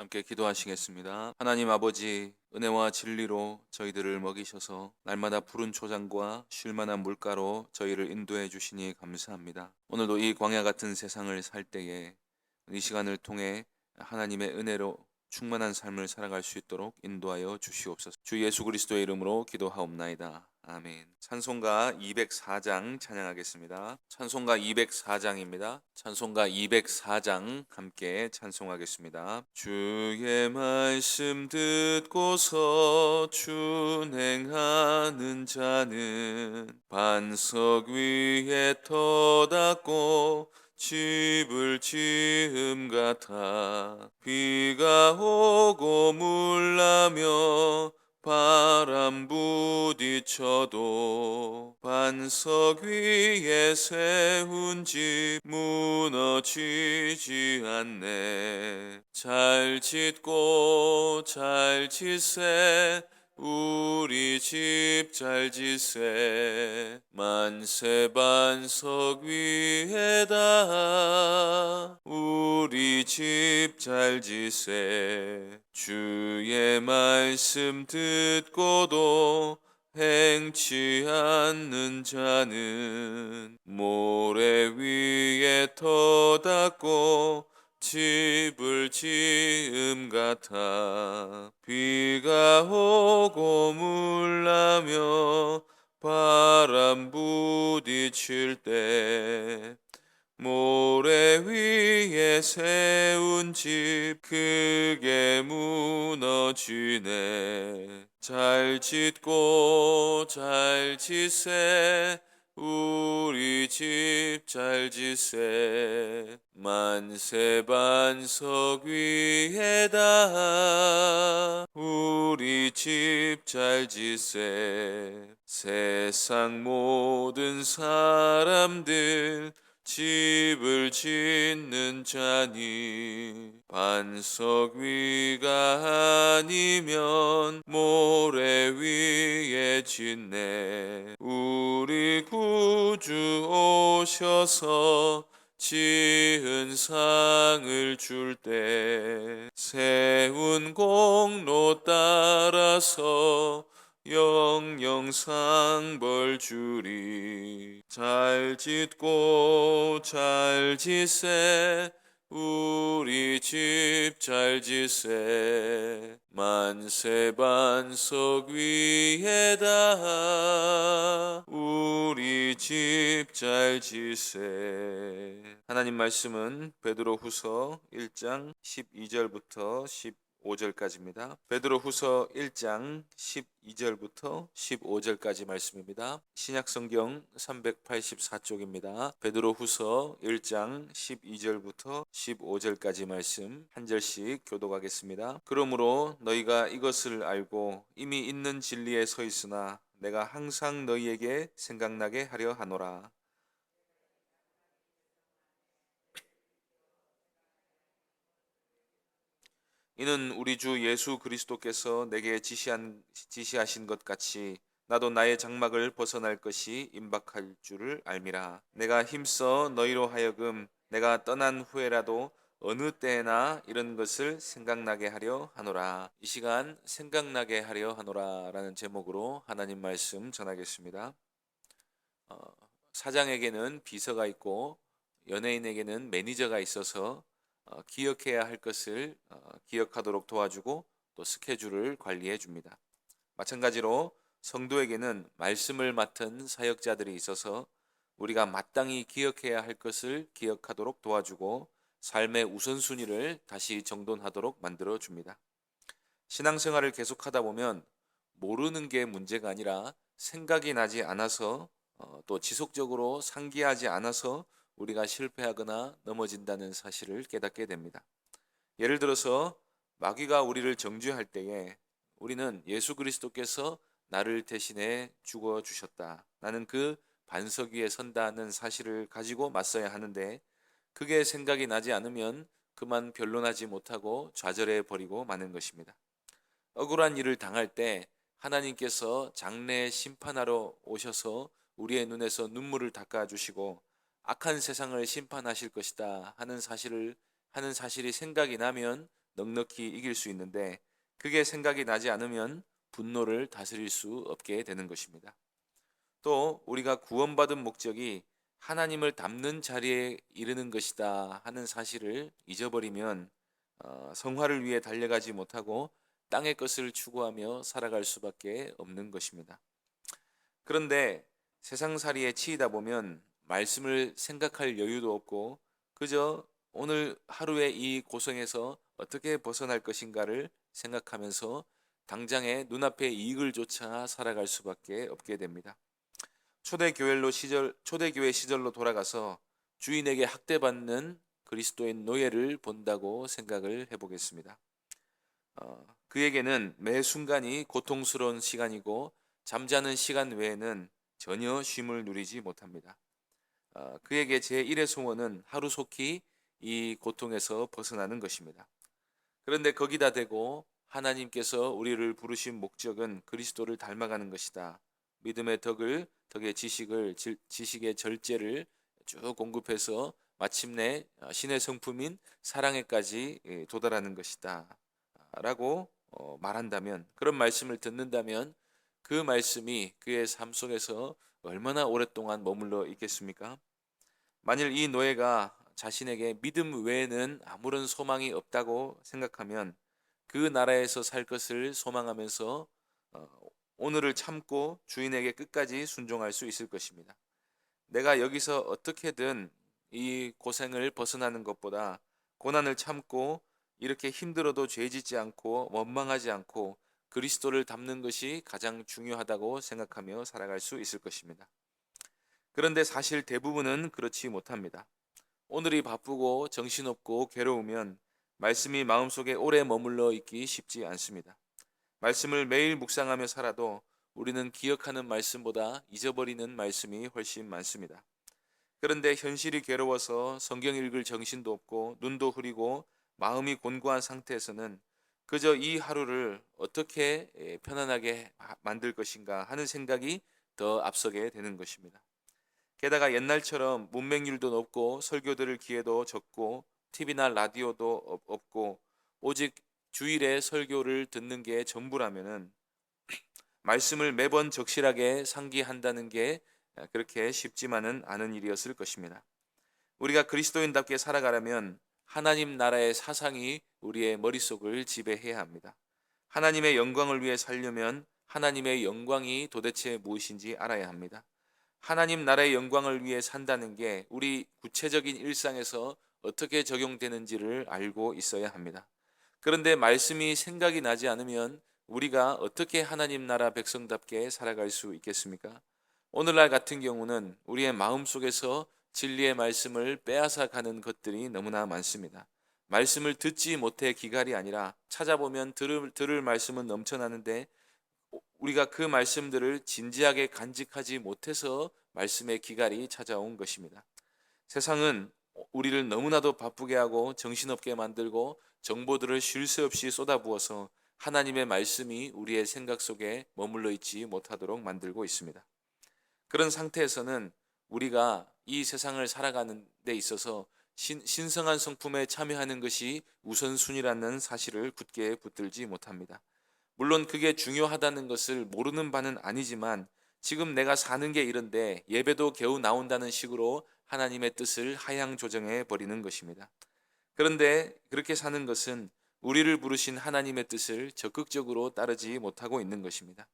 함께 기도하시겠습니다. 하나님 아버지, 은혜와 진리로 저희들을 먹이셔서 날마다 푸른 초장과 쉴만한 물가로 저희를 인도해 주시니 감사합니다. 오늘도 이 광야 같은 세상을 살 때에 이 시간을 통해 하나님의 은혜로 충만한 삶을 살아갈 수 있도록 인도하여 주시옵소서. 주 예수 그리스도의 이름으로 기도하옵나이다. 아멘. 찬송가 204장 찬양하겠습니다. 찬송가 204장입니다. 찬송가 204장 함께 찬송하겠습니다. 주의 말씀 듣고서 준행하는 자는 반석 위에 터닫고 집을 지음 같아 비가 오고 물나며 바람 부딪혀도 반석 위에 세운 집 무너지지 않네. 잘 짓고 잘 짓세. 우리 집 잘 짓세. 만세 반석 위에다 집잘 짓세 주의 말씀 듣고도 행치 않는 자는 모래 위에 터닫고 집을 지음 같아 비가 오고 물나며 바람 부딪힐 때 모래 위에 세운 집 크게 무너지네. 잘 짓고 잘 짓세. 우리 집잘 짓세. 만세 반석 위에다. 우리 집잘 짓세. 세상 모든 사람들 집을 짓는 자니 반석 위가 아니면 모래 위에 짓네. 우리 구주 오셔서 지은 상을 줄 때 세운 공로 따라서 영영상 벌주리. 잘 짓고 잘 짓세. 우리 집잘 짓세. 만세 반석 위에다. 우리 집잘 짓세. 하나님 말씀은 베드로후서 1장 12절부터 10 5절까지입니다. 베드로후서 1장 12절부터 15절까지 말씀입니다. 신약 성경 384쪽입니다. 베드로후서 1장 12절부터 15절까지 말씀 한 절씩 교독하겠습니다. 그러므로 너희가 이것을 알고 이미 있는 진리에 서 있으나 내가 항상 너희에게 생각나게 하려 하노라. 이는 우리 주 예수 그리스도께서 내게 지시한 지시하신 것 같이 나도 나의 장막을 벗어날 것이 임박할 줄을 알미라. 내가 힘써 너희로 하여금 내가 떠난 후에라도 어느 때나 이런 것을 생각나게 하려 하노라. 이 시간 생각나게 하려 하노라라는 제목으로 하나님 말씀 전하겠습니다. 어, 사장에게는 비서가 있고 연예인에게는 매니저가 있어서 어, 기억해야 할 것을 어, 기억하도록 도와주고 또 스케줄을 관리해 줍니다. 마찬가지로 성도에게는 말씀을 맡은 사역자들이 있어서 우리가 마땅히 기억해야 할 것을 기억하도록 도와주고 삶의 우선순위를 다시 정돈하도록 만들어 줍니다. 신앙생활을 계속하다 보면 모르는 게 문제가 아니라 생각이 나지 않아서 어, 또 지속적으로 상기하지 않아서 우리가 실패하거나 넘어진다는 사실을 깨닫게 됩니다. 예를 들어서 마귀가 우리를 정죄할 때에 우리는 예수 그리스도께서 나를 대신해 죽어 주셨다. 나는 그 반석 위에 선다는 사실을 가지고 맞서야 하는데 그게 생각이 나지 않으면 그만 변론하지 못하고 좌절해 버리고 마는 것입니다. 억울한 일을 당할 때 하나님께서 장래 심판하러 오셔서 우리의 눈에서 눈물을 닦아 주시고 악한 세상을 심판하실 것이다 하는 사실을 하는 사실이 생각이 나면 넉넉히 이길 수 있는데 그게 생각이 나지 않으면 분노를 다스릴 수 없게 되는 것입니다. 또 우리가 구원받은 목적이 하나님을 닮는 자리에 이르는 것이다 하는 사실을 잊어버리면 어, 성화를 위해 달려가지 못하고 땅의 것을 추구하며 살아갈 수밖에 없는 것입니다. 그런데 세상살이에 치이다 보면 말씀을 생각할 여유도 없고 그저 오늘 하루의 이 고생에서 어떻게 벗어날 것인가를 생각하면서 당장의 눈앞의 이익을 쫓아 살아갈 수밖에 없게 됩니다. 초대교회로 시절 초대교회 시절로 돌아가서 주인에게 학대받는 그리스도인 노예를 본다고 생각을 해보겠습니다. 어, 그에게는 매 순간이 고통스러운 시간이고 잠자는 시간 외에는 전혀 쉼을 누리지 못합니다. 어, 그에게 제 1의 소원은 하루속히 이 고통에서 벗어나는 것입니다. 그런데 거기다 대고 하나님께서 우리를 부르신 목적은 그리스도를 닮아가는 것이다. 믿음의 덕을 덕의 지식을 지식의 절제를 쭉 공급해서 마침내 신의 성품인 사랑에까지 예, 도달하는 것이다. 라고 어, 말한다면 그런 말씀을 듣는다면 그 말씀이 그의 삶 속에서 얼마나 오랫동안 머물러 있겠습니까? 만일 이 노예가 자신에게 믿음 외에는 아무런 소망이 없다고 생각하면 그 나라에서 살 것을 소망하면서 어, 오늘을 참고 주인에게 끝까지 순종할 수 있을 것입니다. 내가 여기서 어떻게든 이 고생을 벗어나는 것보다 고난을 참고 이렇게 힘들어도 죄 짓지 않고 원망하지 않고 그리스도를 닮는 것이 가장 중요하다고 생각하며 살아갈 수 있을 것입니다. 그런데 사실 대부분은 그렇지 못합니다. 오늘이 바쁘고 정신없고 괴로우면 말씀이 마음속에 오래 머물러 있기 쉽지 않습니다. 말씀을 매일 묵상하며 살아도 우리는 기억하는 말씀보다 잊어버리는 말씀이 훨씬 많습니다. 그런데 현실이 괴로워서 성경 읽을 정신도 없고 눈도 흐리고 마음이 곤고한 상태에서는 그저 이 하루를 어떻게 편안하게 만들 것인가 하는 생각이 더 앞서게 되는 것입니다. 게다가 옛날처럼 문맹률도 높고 설교 들을 기회도 적고 TV나 라디오도 없고 오직 주일에 설교를 듣는 게 전부라면은 말씀을 매번 적실하게 상기한다는 게 그렇게 쉽지만은 않은 일이었을 것입니다. 우리가 그리스도인답게 살아가려면 하나님 나라의 사상이 우리의 머릿속을 지배해야 합니다. 하나님의 영광을 위해 살려면 하나님의 영광이 도대체 무엇인지 알아야 합니다. 하나님 나라의 영광을 위해 산다는 게 우리 구체적인 일상에서 어떻게 적용되는지를 알고 있어야 합니다. 그런데 말씀이 생각이 나지 않으면 우리가 어떻게 하나님 나라 백성답게 살아갈 수 있겠습니까? 오늘날 같은 경우는 우리의 마음 속에서 진리의 말씀을 빼앗아 가는 것들이 너무나 많습니다. 말씀을 듣지 못해 기갈이 아니라 찾아보면 들을, 들을 말씀은 넘쳐나는데 우리가 그 말씀들을 진지하게 간직하지 못해서 말씀의 기갈이 찾아온 것입니다. 세상은 우리를 너무나도 바쁘게 하고 정신없게 만들고 정보들을 쉴 새 없이 쏟아부어서 하나님의 말씀이 우리의 생각 속에 머물러 있지 못하도록 만들고 있습니다. 그런 상태에서는 우리가 이 세상을 살아가는 데 있어서 신, 신성한 성품에 참여하는 것이 우선순위라는 사실을 굳게 붙들지 못합니다. 물론 그게 중요하다는 것을 모르는 바는 아니지만 지금 내가 사는 게 이런데 예배도 겨우 나온다는 식으로 하나님의 뜻을 하향 조정해 버리는 것입니다. 그런데 그렇게 사는 것은 우리를 부르신 하나님의 뜻을 적극적으로 따르지 못하고 있는 것입니다.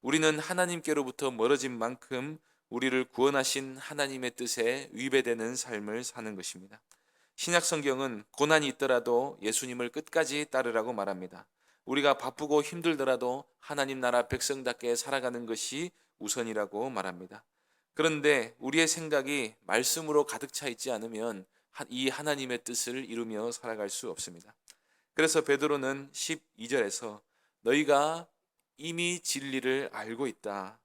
우리는 하나님께로부터 멀어진 만큼 우리를 구원하신 하나님의 뜻에 위배되는 삶을 사는 것입니다. 신약 성경은 고난이 있더라도 예수님을 끝까지 따르라고 말합니다. 우리가 바쁘고 힘들더라도 하나님 나라 백성답게 살아가는 것이 우선이라고 말합니다. 그런데 우리의 생각이 말씀으로 가득 차 있지 않으면 이 하나님의 뜻을 이루며 살아갈 수 없습니다. 그래서 베드로는 12절에서 너희가 이미 진리를 알고 있다.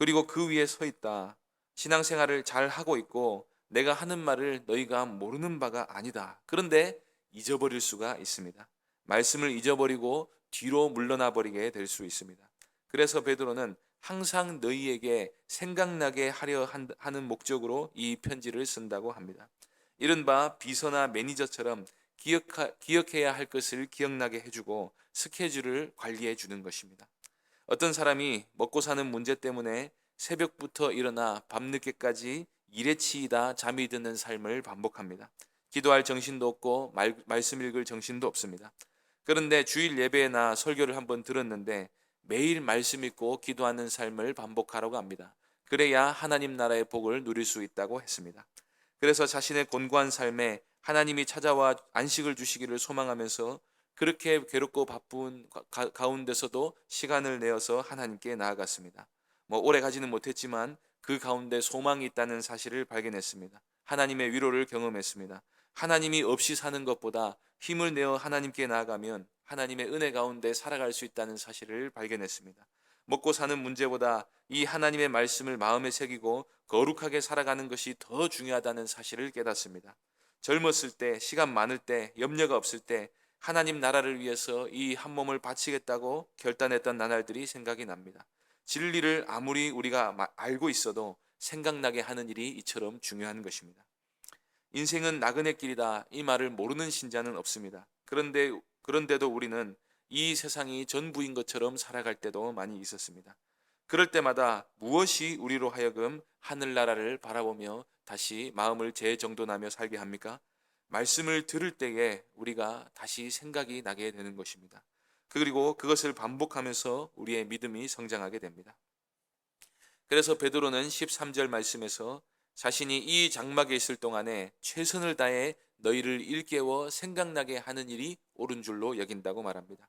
그리고 그 위에 서 있다. 신앙생활을 잘 하고 있고 내가 하는 말을 너희가 모르는 바가 아니다. 그런데 잊어버릴 수가 있습니다. 말씀을 잊어버리고 뒤로 물러나 버리게 될 수 있습니다. 그래서 베드로는 항상 너희에게 생각나게 하려 하는 목적으로 이 편지를 쓴다고 합니다. 이른바 비서나 매니저처럼 기억하, 기억해야 할 것을 기억나게 해주고 스케줄을 관리해 주는 것입니다. 어떤 사람이 먹고 사는 문제 때문에 새벽부터 일어나 밤늦게까지 일에 치이다 잠이 드는 삶을 반복합니다. 기도할 정신도 없고 말, 말씀 읽을 정신도 없습니다. 그런데 주일 예배나 설교를 한번 들었는데 매일 말씀 읽고 기도하는 삶을 반복하라고 합니다. 그래야 하나님 나라의 복을 누릴 수 있다고 했습니다. 그래서 자신의 곤고한 삶에 하나님이 찾아와 안식을 주시기를 소망하면서 그렇게 괴롭고 바쁜 가, 가운데서도 시간을 내어서 하나님께 나아갔습니다. 뭐 오래 가지는 못했지만 그 가운데 소망이 있다는 사실을 발견했습니다. 하나님의 위로를 경험했습니다. 하나님이 없이 사는 것보다 힘을 내어 하나님께 나아가면 하나님의 은혜 가운데 살아갈 수 있다는 사실을 발견했습니다. 먹고 사는 문제보다 이 하나님의 말씀을 마음에 새기고 거룩하게 살아가는 것이 더 중요하다는 사실을 깨닫습니다. 젊었을 때, 시간 많을 때, 염려가 없을 때 하나님 나라를 위해서 이 한 몸을 바치겠다고 결단했던 나날들이 생각이 납니다. 진리를 아무리 우리가 알고 있어도 생각나게 하는 일이 이처럼 중요한 것입니다. 인생은 나그네 길이다 이 말을 모르는 신자는 없습니다. 그런데 그런데도 우리는 이 세상이 전부인 것처럼 살아갈 때도 많이 있었습니다. 그럴 때마다 무엇이 우리로 하여금 하늘나라를 바라보며 다시 마음을 재정돈하며 살게 합니까? 말씀을 들을 때에 우리가 다시 생각이 나게 되는 것입니다. 그리고 그것을 반복하면서 우리의 믿음이 성장하게 됩니다. 그래서 베드로는 13절 말씀에서 자신이 이 장막에 있을 동안에 최선을 다해 너희를 일깨워 생각나게 하는 일이 옳은 줄로 여긴다고 말합니다.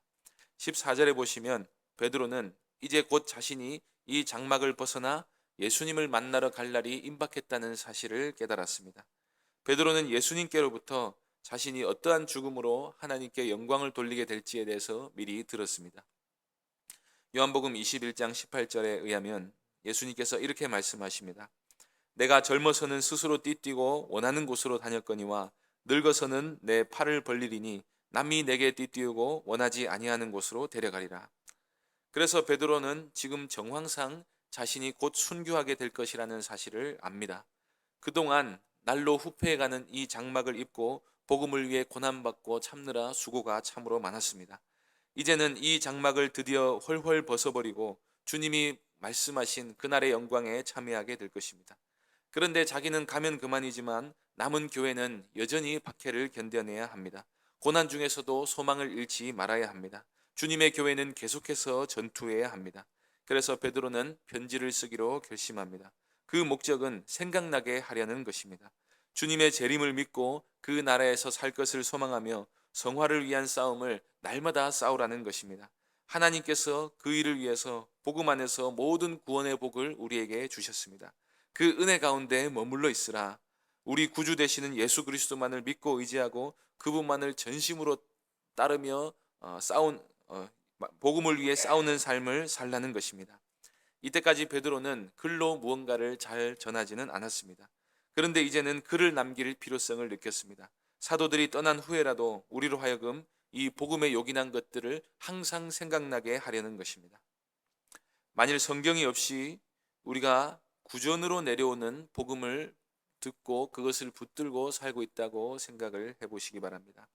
14절에 보시면 베드로는 이제 곧 자신이 이 장막을 벗어나 예수님을 만나러 갈 날이 임박했다는 사실을 깨달았습니다. 베드로는 예수님께로부터 자신이 어떠한 죽음으로 하나님께 영광을 돌리게 될지에 대해서 미리 들었습니다. 요한복음 21장 18절에 의하면 예수님께서 이렇게 말씀하십니다. 내가 젊어서는 스스로 띠뛰고 원하는 곳으로 다녔거니와 늙어서는 내 팔을 벌리리니 남이 내게 띠띠우고 원하지 아니하는 곳으로 데려가리라. 그래서 베드로는 지금 정황상 자신이 곧 순교하게 될 것이라는 사실을 압니다. 그동안 날로 후패해가는 이 장막을 입고 복음을 위해 고난받고 참느라 수고가 참으로 많았습니다. 이제는 이 장막을 드디어 헐헐 벗어버리고 주님이 말씀하신 그날의 영광에 참여하게 될 것입니다. 그런데 자기는 가면 그만이지만 남은 교회는 여전히 박해를 견뎌내야 합니다. 고난 중에서도 소망을 잃지 말아야 합니다. 주님의 교회는 계속해서 전투해야 합니다. 그래서 베드로는 편지를 쓰기로 결심합니다. 그 목적은 생각나게 하려는 것입니다. 주님의 재림을 믿고 그 나라에서 살 것을 소망하며 성화를 위한 싸움을 날마다 싸우라는 것입니다. 하나님께서 그 일을 위해서 복음 안에서 모든 구원의 복을 우리에게 주셨습니다. 그 은혜 가운데 머물러 있으라. 우리 구주 되시는 예수 그리스도만을 믿고 의지하고 그분만을 전심으로 따르며 어, 싸운 어, 복음을 위해 싸우는 삶을 살라는 것입니다. 이때까지 베드로는 글로 무언가를 잘 전하지는 않았습니다. 그런데 이제는 글을 남길 필요성을 느꼈습니다. 사도들이 떠난 후에라도 우리로 하여금 이 복음에 요긴한 것들을 항상 생각나게 하려는 것입니다. 만일 성경이 없이 우리가 구전으로 내려오는 복음을 듣고 그것을 붙들고 살고 있다고 생각을 해보시기 바랍니다.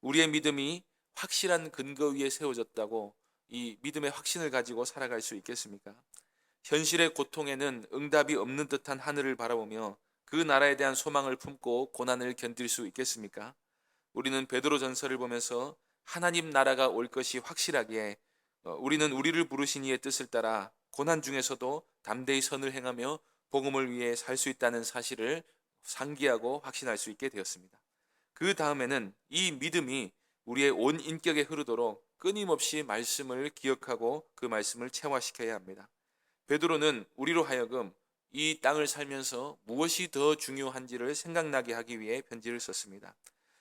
우리의 믿음이 확실한 근거 위에 세워졌다고 이 믿음의 확신을 가지고 살아갈 수 있겠습니까? 현실의 고통에는 응답이 없는 듯한 하늘을 바라보며 그 나라에 대한 소망을 품고 고난을 견딜 수 있겠습니까? 우리는 베드로 전설을 보면서 하나님 나라가 올 것이 확실하기에 어, 우리는 우리를 부르신 이의 뜻을 따라 고난 중에서도 담대히 선을 행하며 복음을 위해 살 수 있다는 사실을 상기하고 확신할 수 있게 되었습니다. 그 다음에는 이 믿음이 우리의 온 인격에 흐르도록 끊임없이 말씀을 기억하고 그 말씀을 체화시켜야 합니다. 베드로는 우리로 하여금 이 땅을 살면서 무엇이 더 중요한지를 생각나게 하기 위해 편지를 썼습니다.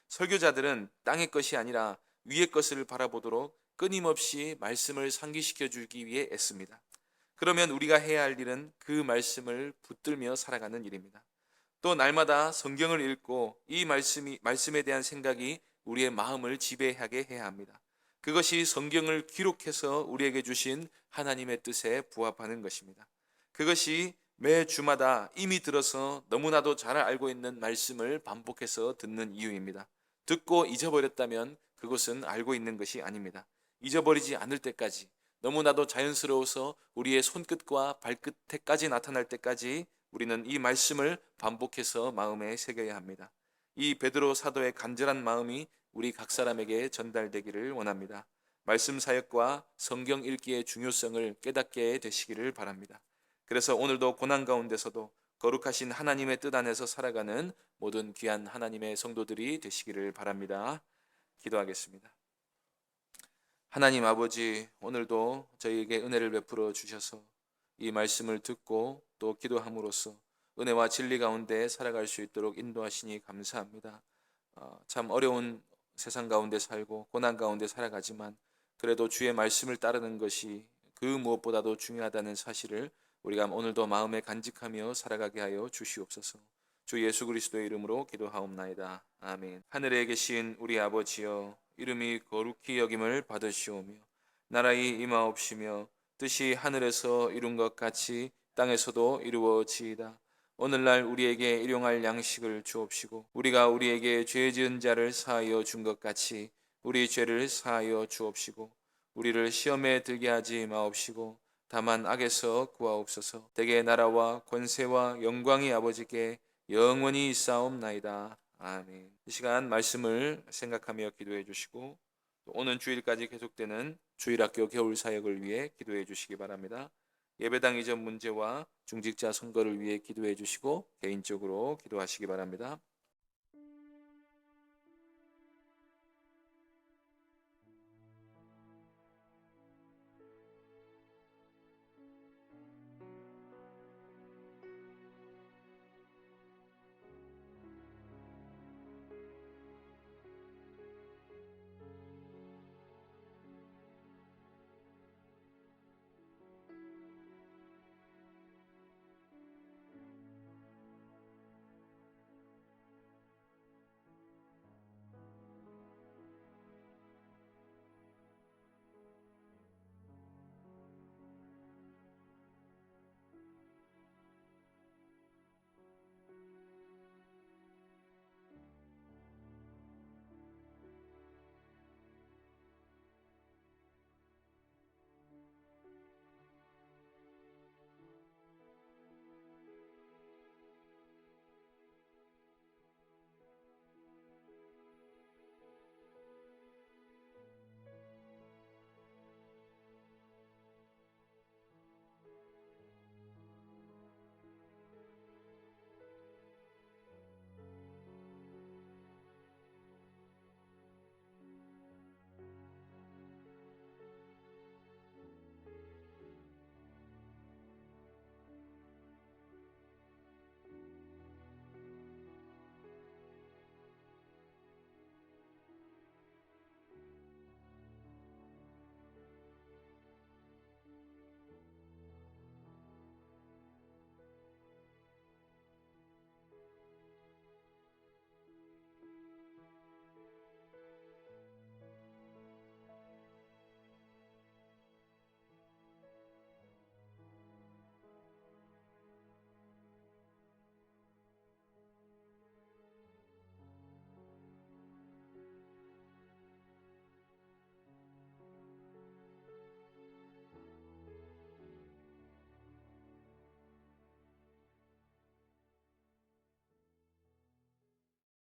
설교자들은 땅의 것이 아니라 위의 것을 바라보도록 끊임없이 말씀을 상기시켜 주기 위해 애씁니다. 그러면 우리가 해야 할 일은 그 말씀을 붙들며 살아가는 일입니다. 또 날마다 성경을 읽고 이 말씀이 말씀에 대한 생각이 우리의 마음을 지배하게 해야 합니다. 그것이 성경을 기록해서 우리에게 주신 하나님의 뜻에 부합하는 것입니다. 그것이 매 주마다 이미 들어서 너무나도 잘 알고 있는 말씀을 반복해서 듣는 이유입니다. 듣고 잊어버렸다면 그것은 알고 있는 것이 아닙니다. 잊어버리지 않을 때까지 너무나도 자연스러워서 우리의 손끝과 발끝에까지 나타날 때까지 우리는 이 말씀을 반복해서 마음에 새겨야 합니다. 이 베드로 사도의 간절한 마음이 우리 각 사람에게 전달되기를 원합니다. 말씀 사역과 성경 읽기의 중요성을 깨닫게 되시기를 바랍니다. 그래서 오늘도 고난 가운데서도 거룩하신 하나님의 뜻 안에서 살아가는 모든 귀한 하나님의 성도들이 되시기를 바랍니다. 기도하겠습니다. 하나님 아버지, 오늘도 저희에게 은혜를 베풀어 주셔서 이 말씀을 듣고 또 기도함으로써 은혜와 진리 가운데 살아갈 수 있도록 인도하시니 감사합니다. 어, 참 어려운 세상 가운데 살고 고난 가운데 살아가지만 그래도 주의 말씀을 따르는 것이 그 무엇보다도 중요하다는 사실을 우리가 오늘도 마음에 간직하며 살아가게 하여 주시옵소서. 주 예수 그리스도의 이름으로 기도하옵나이다. 아멘. 하늘에 계신 우리 아버지여 이름이 거룩히 여김을 받으시오며 나라의 임하옵시며 뜻이 하늘에서 이룬 것 같이 땅에서도 이루어지이다. 오늘날 우리에게 일용할 양식을 주옵시고 우리가 우리에게 죄 지은 자를 사하여 준 것 같이 우리 죄를 사하여 주옵시고 우리를 시험에 들게 하지 마옵시고 다만 악에서 구하옵소서. 대개 나라와 권세와 영광이 아버지께 영원히 있사옵나이다. 아멘. 이 시간 말씀을 생각하며 기도해 주시고 또 오는 주일까지 계속되는 주일학교 겨울 사역을 위해 기도해 주시기 바랍니다 예배당 이전 문제와 중직자 선거를 위해 기도해 주시고 개인적으로 기도하시기 바랍니다